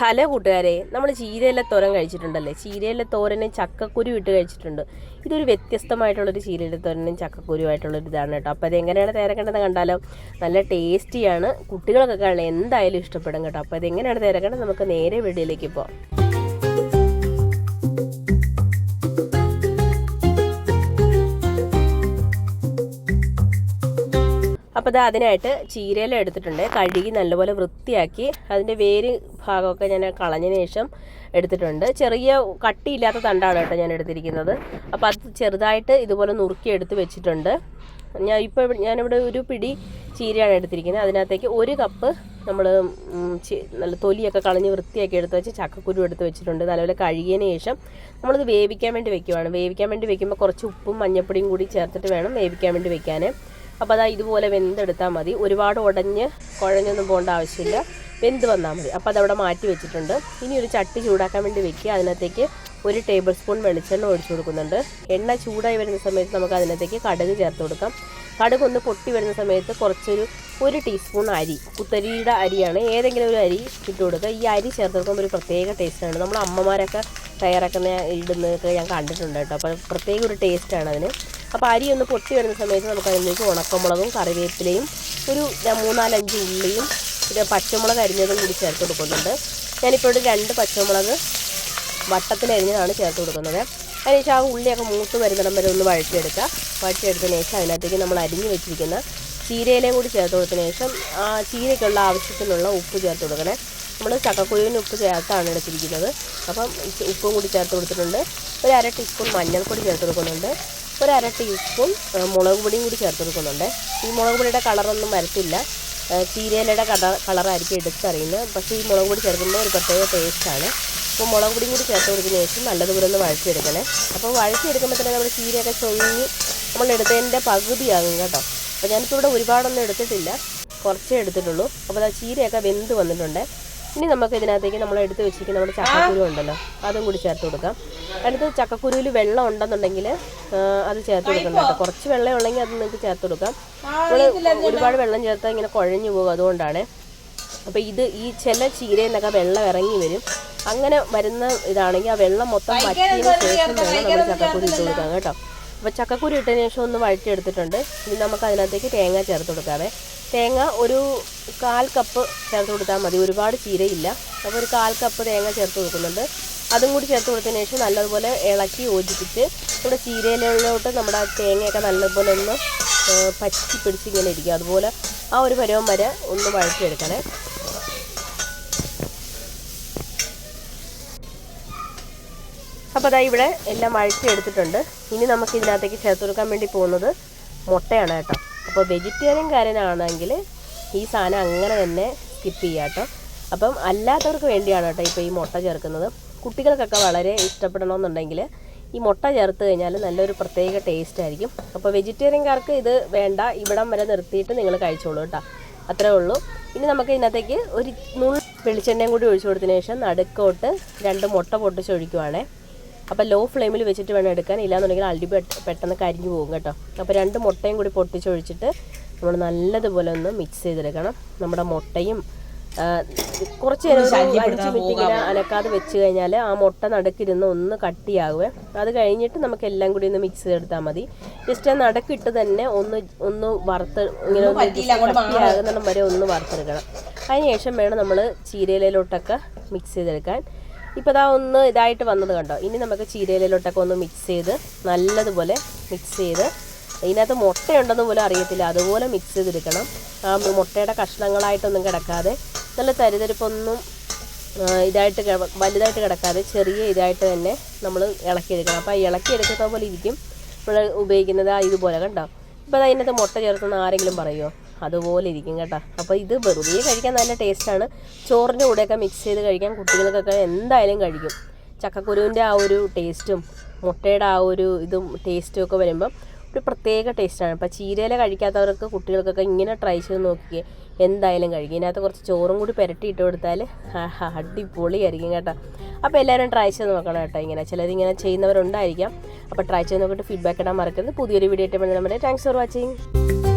Hello കൂട്ടുകാരെ നമ്മൾ ചീരയിലെ തോരൻ കഴിച്ചിട്ടുണ്ടല്ലേ? ചീരയിലെ തോരനും ചക്കക്കുരു ഇട്ട് കഴിച്ചിട്ടുണ്ട്. ഇതൊരു വ്യത്യസ്തമായിട്ടുള്ളൊരു ചീരയിലെ തോരനും ചക്കക്കുരുവായിട്ടുള്ളൊരു ഇതാണ് കേട്ടോ. അപ്പോൾ അതെങ്ങനെയാണ് തയ്യാറാക്കേണ്ടത് കണ്ടാലോ? നല്ല ടേസ്റ്റിയാണ്. കുട്ടികൾക്കൊക്കെ എന്തായാലും ഇഷ്ടപ്പെടും കേട്ടോ. അപ്പോൾ അതെങ്ങനെയാണ് തയ്യാറാക്കേണ്ടത് നമുക്ക് നേരെ വീഡിയോയിലേക്ക് പോകാം അപ്പോൾ ഇത് അതിനായിട്ട് ചീരയില എടുത്തിട്ടുണ്ട്. കഴുകി നല്ലപോലെ വൃത്തിയാക്കി അതിന്റെ വേര് ഭാഗമൊക്കെ ഞാൻ കളഞ്ഞതിന് ശേഷം എടുത്തിട്ടുണ്ട്. ചെറിയ കട്ടിയില്ലാത്ത തണ്ടാണ് കേട്ടോ ഞാൻ എടുത്തിരിക്കുന്നത്. അപ്പോൾ അത് ചെറുതായിട്ട് ഇതുപോലെ നുറുക്കി എടുത്ത് വെച്ചിട്ടുണ്ട്. ഞാൻ ഇപ്പോൾ ഞാനിവിടെ ഒരു പിടി ചീരയാണ് എടുത്തിരിക്കുന്നത്. അതിനകത്തേക്ക് ഒരു കപ്പ് നമ്മൾ നല്ല തൊലിയൊക്കെ കളഞ്ഞ് വൃത്തിയാക്കി എടുത്ത് വെച്ച് ചക്കക്കുരു എടുത്ത് വെച്ചിട്ടുണ്ട്. നല്ലപോലെ കഴുകിയതിന് ശേഷം നമ്മളിത് വേവിക്കാൻ വേണ്ടി വെക്കുവാണ്. വേവിക്കാൻ വേണ്ടി വെക്കുമ്പോൾ കുറച്ച് ഉപ്പും മഞ്ഞപ്പൊടിയും കൂടി ചേർത്തിട്ട് വേണം വേവിക്കാൻ വേണ്ടി വെക്കാൻ അപ്പോൾ അതാ ഇതുപോലെ വെന്തെടുത്താൽ മതി. ഒരുപാട് ഉടഞ്ഞ് കുഴഞ്ഞൊന്നും പോകേണ്ട ആവശ്യമില്ല. വെന്ത് വന്നാൽ മതി. അപ്പോൾ അതവിടെ മാറ്റി വെച്ചിട്ടുണ്ട്. ഇനി ഒരു ചട്ടി ചൂടാക്കാൻ വേണ്ടി വെക്കുക. അതിനകത്തേക്ക് ഒരു ടേബിൾ സ്പൂൺ വെളിച്ചെണ്ണ ഒഴിച്ചു കൊടുക്കുന്നുണ്ട്. എണ്ണ ചൂടായി വരുന്ന സമയത്ത് നമുക്ക് അതിനകത്തേക്ക് കടുക് ചേർത്ത് കൊടുക്കാം. കടുക് ഒന്ന് പൊട്ടി വരുന്ന സമയത്ത് കുറച്ചൊരു ഒരു ടീസ്പൂൺ അരി കുത്തരിയുടെ അരിയാണ്. ഏതെങ്കിലും ഒരു അരി ഇട്ട് കൊടുക്കുക. ഈ അരി ചേർത്ത് കൊടുക്കുമ്പോൾ ഒരു പ്രത്യേക ടേസ്റ്റാണ് നമ്മൾ അമ്മമാരൊക്കെ തയ്യാറാക്കുന്ന ഇടുന്നതൊക്കെ ഞാൻ കണ്ടിട്ടുണ്ട് കേട്ടോ. അപ്പോൾ പ്രത്യേക ഒരു ടേസ്റ്റാണ് അതിന്. അപ്പോൾ അരി ഒന്ന് പൊട്ടി വരുന്ന സമയത്ത് നമുക്ക് അതിലേക്ക് ഉണക്കമുളകും കറിവേപ്പിലയും ഒരു മൂന്നാലഞ്ച് ഉള്ളിയും പിന്നെ പച്ചമുളക് അരിഞ്ഞതും കൂടി ചേർത്ത് കൊടുക്കുന്നുണ്ട്. ഞാനിപ്പോൾ ഒരു രണ്ട് പച്ചമുളക് വട്ടത്തിലരിഞ്ഞതാണ് ചേർത്ത് കൊടുക്കുന്നത്. അതിനുശേഷം ആ ഉള്ളിയൊക്കെ മൂത്ത് വരുന്നിടം വരെ ഒന്ന് വഴറ്റിയെടുക്കുക. വഴറ്റിയെടുത്തതിന് ശേഷം അതിനകത്തേക്ക് നമ്മൾ അരിഞ്ഞ് വെച്ചിരിക്കുന്ന ചീരയിലയും കൂടി ചേർത്ത് കൊടുത്തതിന് ശേഷം ആ ചീരയ്ക്കുള്ള ആവശ്യത്തിനുള്ള ഉപ്പ് ചേർത്ത് കൊടുക്കണേ. നമ്മൾ ചക്കക്കുരുവിന് ഉപ്പ് ചേർത്താണ് എടുത്തിരിക്കുന്നത്. അപ്പം ഉപ്പും കൂടി ചേർത്ത് കൊടുത്തിട്ടുണ്ട്. ഒരു അര ടീസ്പൂൺ മഞ്ഞൾപ്പൊടി ചേർത്ത് കൊടുക്കുന്നുണ്ട്. ഒരു അര ടീസ്പൂൺ മുളക് പൊടിയും കൂടി ചേർത്ത് കൊടുക്കുന്നുണ്ട്. ഈ മുളക് പൊടിയുടെ കളറൊന്നും വരത്തില്ല. ചീരയിലയുടെ കളർ കളറായിരിക്കും എടുത്തറിയുന്നത്. പക്ഷേ ഈ മുളക് പൊടി ചേർക്കുമ്പോൾ ഒരു പ്രത്യേക ടേസ്റ്റാണ് അപ്പോൾ മുളക് പൊടിയും കൂടി ചേർത്ത് കൊടുത്തതിന് ശേഷം നല്ലതുപോലെ ഒന്ന് വഴച്ചെടുക്കണേ അപ്പോൾ വഴച്ചെടുക്കുമ്പോൾ തന്നെ നമ്മൾ ചീരയൊക്കെ ചൊങ്ങി നമ്മൾ എടുത്തതിന്റെ പകുതിയാകും കേട്ടോ. അപ്പോൾ ഞാനിപ്പോൾ ഇവിടെ ഒരുപാടൊന്നും എടുത്തിട്ടില്ല. കുറച്ചേ എടുത്തിട്ടുള്ളൂ. അപ്പോൾ ആ ചീരയൊക്കെ വെന്ത് വന്നിട്ടുണ്ട്. ഇനി നമുക്ക് ഇതിനകത്തേക്ക് നമ്മൾ എടുത്ത് വെച്ചിരിക്കുന്ന നമ്മുടെ ചക്കക്കുരു ഉണ്ടല്ലോ അതും കൂടി ചേർത്ത് കൊടുക്കാം. അടുത്ത് ചക്കക്കുരുവിൽ വെള്ളം ഉണ്ടെന്നുണ്ടെങ്കിൽ അത് ചേർത്ത് കൊടുക്കണം കേട്ടോ. കുറച്ച് വെള്ളം ഉണ്ടെങ്കിൽ അത് നിങ്ങൾക്ക് ചേർത്ത് കൊടുക്കാം. നമ്മൾ ഒരുപാട് വെള്ളം ചേർത്താൽ ഇങ്ങനെ കുഴഞ്ഞു പോകും അതുകൊണ്ടാണ്. അപ്പോൾ ഇത് ഈ ചില ചീരയിൽ നിന്നൊക്കെ വെള്ളം ഇറങ്ങി വരും. അങ്ങനെ വരുന്ന ഇതാണെങ്കിൽ ആ വെള്ളം മൊത്തം വറ്റിയതിന് ശേഷം വേണം നമ്മൾ ചക്കക്കുരു ഇട്ട് കൊടുക്കാം കേട്ടോ. അപ്പോൾ ചക്കക്കുരു ഇട്ടതിന് ശേഷം ഒന്ന് വഴറ്റിയെടുത്തിട്ടുണ്ട്. ഇനി നമുക്ക് അതിനകത്തേക്ക് തേങ്ങ ചേർത്ത് കൊടുക്കാവേ. തേങ്ങ ഒരു കാൽ കപ്പ് ചേർത്ത് കൊടുത്താൽ മതി. ഒരുപാട് ചീരയില്ല. അപ്പോൾ ഒരു കാൽ കപ്പ് തേങ്ങ ചേർത്ത് കൊടുക്കുന്നുണ്ട്. അതും കൂടി ചേർത്ത് കൊടുത്തതിന് ശേഷം നല്ലതുപോലെ ഇളക്കി യോജിപ്പിച്ച് നമ്മുടെ ചീരയിലോട്ട് നമ്മുടെ തേങ്ങയൊക്കെ നല്ലതുപോലെ ഒന്ന് പറ്റി പിടിച്ചിങ്ങനെ ഇരിക്കുക. അതുപോലെ ആ ഒരു പരവം വരെ ഒന്ന് വഴറ്റിയെടുക്കണേ. അപ്പോൾ അതാ ഇവിടെ എല്ലാം വഴറ്റിയെടുത്തിട്ടുണ്ട്. ഇനി നമുക്ക് ഇതിനകത്തേക്ക് ചേർത്ത് കൊടുക്കാൻ വേണ്ടി പോകുന്നത് മുട്ടയാണ് കേട്ടോ. അപ്പോൾ വെജിറ്റേറിയൻകാരനാണെങ്കിൽ ഈ സാധനം അങ്ങനെ തന്നെ സ്കിപ്പ് ചെയ്യാം കേട്ടോ അപ്പം അല്ലാത്തവർക്ക് വേണ്ടിയാണ് കേട്ടോ ഇപ്പോൾ ഈ മുട്ട ചേർക്കുന്നത്. കുട്ടികൾക്കൊക്കെ വളരെ ഇഷ്ടപ്പെടണമെന്നുണ്ടെങ്കിൽ ഈ മുട്ട ചേർത്ത് കഴിഞ്ഞാൽ നല്ലൊരു പ്രത്യേക ടേസ്റ്റ് ആയിരിക്കും. അപ്പോൾ വെജിറ്റേറിയൻകാർക്ക് ഇത് വേണ്ട ഇവിടം വരെ നിർത്തിയിട്ട് നിങ്ങൾ കഴിച്ചോളൂ കേട്ടോ അത്രേ ഉള്ളൂ. ഇനി നമുക്ക് ഇന്നത്തേക്ക് ഒരു നുള്ളി വെളിച്ചെണ്ണയും കൂടി ഒഴിച്ചു കൊടുത്തതിന് ശേഷം നടുക്കോട്ട് രണ്ട് മുട്ട പൊട്ടിച്ച് ഒഴിക്കുവാണേ അപ്പോൾ ലോ ഫ്ലെയിമിൽ വെച്ചിട്ട് വേണം എടുക്കാൻ. ഇല്ലാന്നുണ്ടെങ്കിൽ അടി പെട്ടെന്ന് കരിഞ്ഞു പോകും കേട്ടോ. അപ്പോൾ രണ്ട് മുട്ടയും കൂടി പൊട്ടിച്ചൊഴിച്ചിട്ട് നമ്മൾ നല്ലതുപോലെ ഒന്ന് മിക്സ് ചെയ്തെടുക്കണം. നമ്മുടെ മുട്ടയും കുറച്ച് നേരം അനക്കാതെ വെച്ച് കഴിഞ്ഞാൽ ആ മുട്ട നടുക്കിരുന്ന് ഒന്ന് കട്ടിയാകുവേ അത് കഴിഞ്ഞിട്ട് നമുക്ക് എല്ലാം കൂടി ഒന്ന് മിക്സ് ചെയ്തെടുത്താൽ മതി. ജസ്റ്റ് ആ നടുക്കിട്ട് തന്നെ ഒന്ന് ഒന്ന് വറുത്ത് ഇങ്ങനെ കട്ടിയാകുന്നിടം വരെ ഒന്ന് വറുത്തെടുക്കണം. അതിനുശേഷം വേണം നമ്മൾ ചീരയിലോട്ടൊക്കെ മിക്സ് ചെയ്തെടുക്കാൻ. ഇപ്പോൾ ഇതാ ഒന്ന് ഇതായിട്ട് വന്നത് കണ്ടോ? ഇനി നമുക്ക് ചീരയിലോട്ടൊക്കെ ഒന്ന് മിക്സ് ചെയ്ത് നല്ലതുപോലെ മിക്സ് ചെയ്ത് ഇതിനകത്ത് മുട്ടയുണ്ടെന്ന് പോലും അറിയത്തില്ല. അതുപോലെ മിക്സ് ചെയ്തെടുക്കണം. ആ മുട്ടയുടെ കഷ്ണങ്ങളായിട്ടൊന്നും കിടക്കാതെ നല്ല തരിതരിപ്പൊന്നും ഇതായിട്ട് വലുതായിട്ട് കിടക്കാതെ ചെറിയ ഇതായിട്ട് തന്നെ നമ്മൾ ഇളക്കിയെടുക്കണം. അപ്പോൾ ഇളക്കിയെടുക്കുന്ന പോലെ ഇരിക്കും. നമ്മൾ ഉപയോഗിക്കുന്നത് ഇതുപോലെ കണ്ടോ? ഇപ്പോൾ അതിനകത്ത് മുട്ട ചേർക്കുന്ന ആരെങ്കിലും പറയുമോ അതുപോലെ ഇരിക്കും കേട്ടോ. അപ്പോൾ ഇത് വെറുതെ കഴിക്കാൻ നല്ല ടേസ്റ്റാണ്. ചോറിന്റെ കൂടെയൊക്കെ മിക്സ് ചെയ്ത് കഴിക്കാൻ കുട്ടികൾക്കൊക്കെ എന്തായാലും കഴിക്കും. ചക്കക്കുരുവിന്റെ ആ ഒരു ടേസ്റ്റും മുട്ടയുടെ ആ ഒരു ഇതും ടേസ്റ്റും ഒക്കെ വരുമ്പം ഒരു പ്രത്യേക ടേസ്റ്റാണ് അപ്പോൾ ചീരയില കഴിക്കാത്തവർക്ക് കുട്ടികൾക്കൊക്കെ ഇങ്ങനെ ട്രൈ ചെയ്ത് നോക്കിക്കേ എന്തായാലും കഴിക്കും. ഇതിനകത്ത് കുറച്ച് ചോറും കൂടി പുരട്ടി ഇട്ട് കൊടുത്താൽ അടിപൊളിയായിരിക്കും കേട്ടോ. അപ്പോൾ എല്ലാവരും ട്രൈ ചെയ്ത് നോക്കണം കേട്ടോ ഇങ്ങനെ. ചിലരിങ്ങനെ ചെയ്യുന്നവരുണ്ടായിരിക്കാം. അപ്പോൾ ട്രൈ ചെയ്ത് നോക്കിയിട്ട് ഫീഡ്ബാക്ക് ഇടാൻ മറക്കരുത്. പുതിയൊരു വീഡിയോ ആയിട്ട് നമ്മുടെ താങ്ക്സ് ഫോർ വാച്ചിങ്